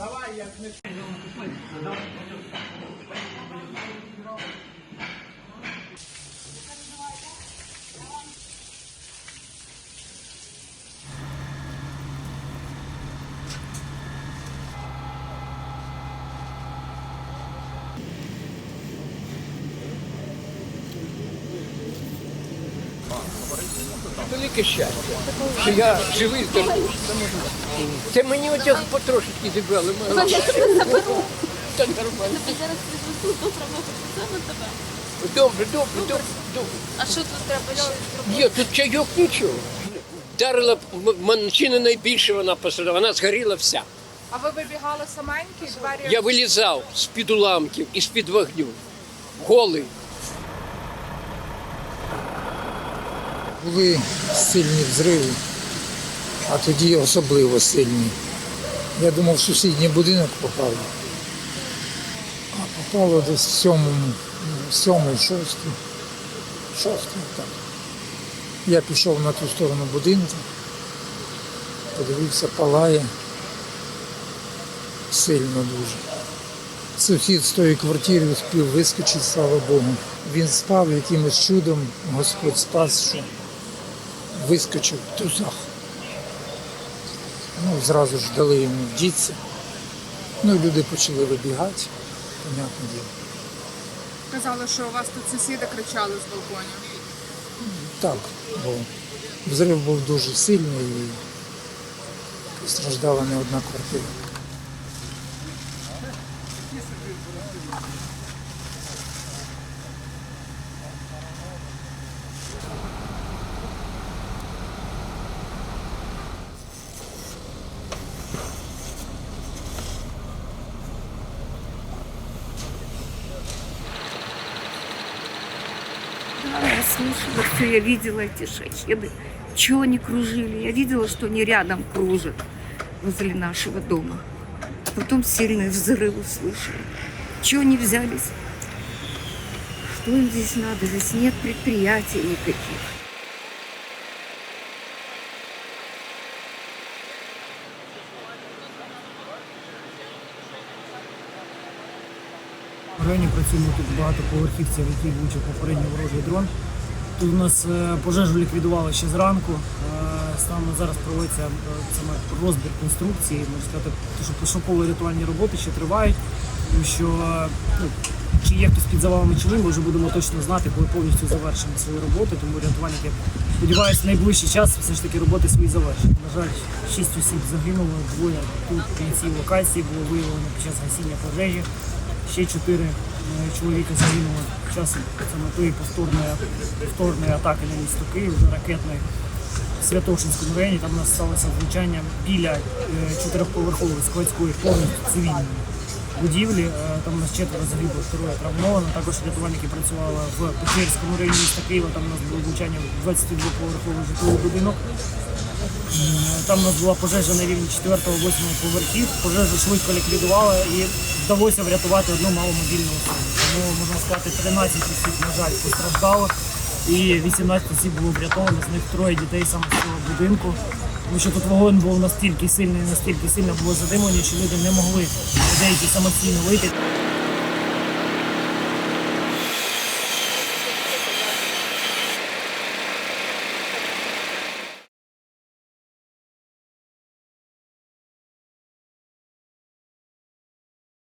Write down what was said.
Давай, я не... Велике щастя, що я живий здоровий. Це мені отяг потрошечки зібрали. Та нормально. Зараз відвезу до правого саме тебе. Добре, добре, добре, добре. А що тут треба ще зробити? Є, тут чайок нічого. Вдарила м- манчини найбільше вона посадила, вона згоріла вся. А ви вибігали саменькі? Я вилізав з-під уламків і з-під вогню. Голий. Були сильні взриви, а тоді особливо сильні. Я думав, в сусідній будинок попало. А попало десь в сьомому, сьомий, шостий, шостий, так. Я пішов на ту сторону будинку, подивився, палає сильно дуже. Сусід з тої квартири успів вискочити, слава Богу. Він спав якимось чудом, Господь спас, що вискочив тузах. Ну, зразу ж дали йому діться. Ну, і люди почали вибігати, понятне діло. казали, що у вас тут сусіди кричали з балконів. Так, бо взрив був дуже сильний і постраждала не одна квартира. я слышала все, я видела эти шахеды. Чего они кружили? Я видела, что они рядом кружат возле нашего дома. А потом сильные взрывы слышали. Чего они взялись? Что им здесь надо? Здесь нет предприятий никаких. В районі працюємо тут багатоповерхівців, які влучив попередній ворожий дрон. Тут у нас е, пожежу ліквідували ще зранку. Саме зараз проводиться е, саме розбір конструкції. Можна сказати, що пошуково рятувальні роботи ще тривають, тому що ну, чи є хтось під завалами чи ні, ми вже будемо точно знати, коли повністю завершимо свою роботу. Тому рятувальники, сподіваюся, найближчий час все ж таки роботи свої завершать. На жаль, шість осіб загинуло, двоє тут в кінці локації було виявлено під час гасіння пожежі. Ще чотири е, чоловіка загинули під час саме тої повторної, повторної атаки на місто Київ, вже ракетної в Святошинському районі. Там у нас сталося влучання біля е, чотирьохповерхової складської повністю цивільної будівлі. Е, Там у нас четверо загибло, троє травмовано. Також рятувальники працювали в Печерському районі міста Києва. Там у нас було влучання 22-поверховий житловий будинок. Там у нас була пожежа на рівні 4-8 поверхів. Пожежу швидко ліквідували і вдалося врятувати одну маломобільну особу. Тому можна сказати, 13 осіб, на жаль, постраждало. І 18 осіб було врятовано, з них троє дітей саме з цього будинку. Тому що тут вогонь був настільки сильний, настільки сильно було задимлення, що люди не могли деякі самостійно вийти.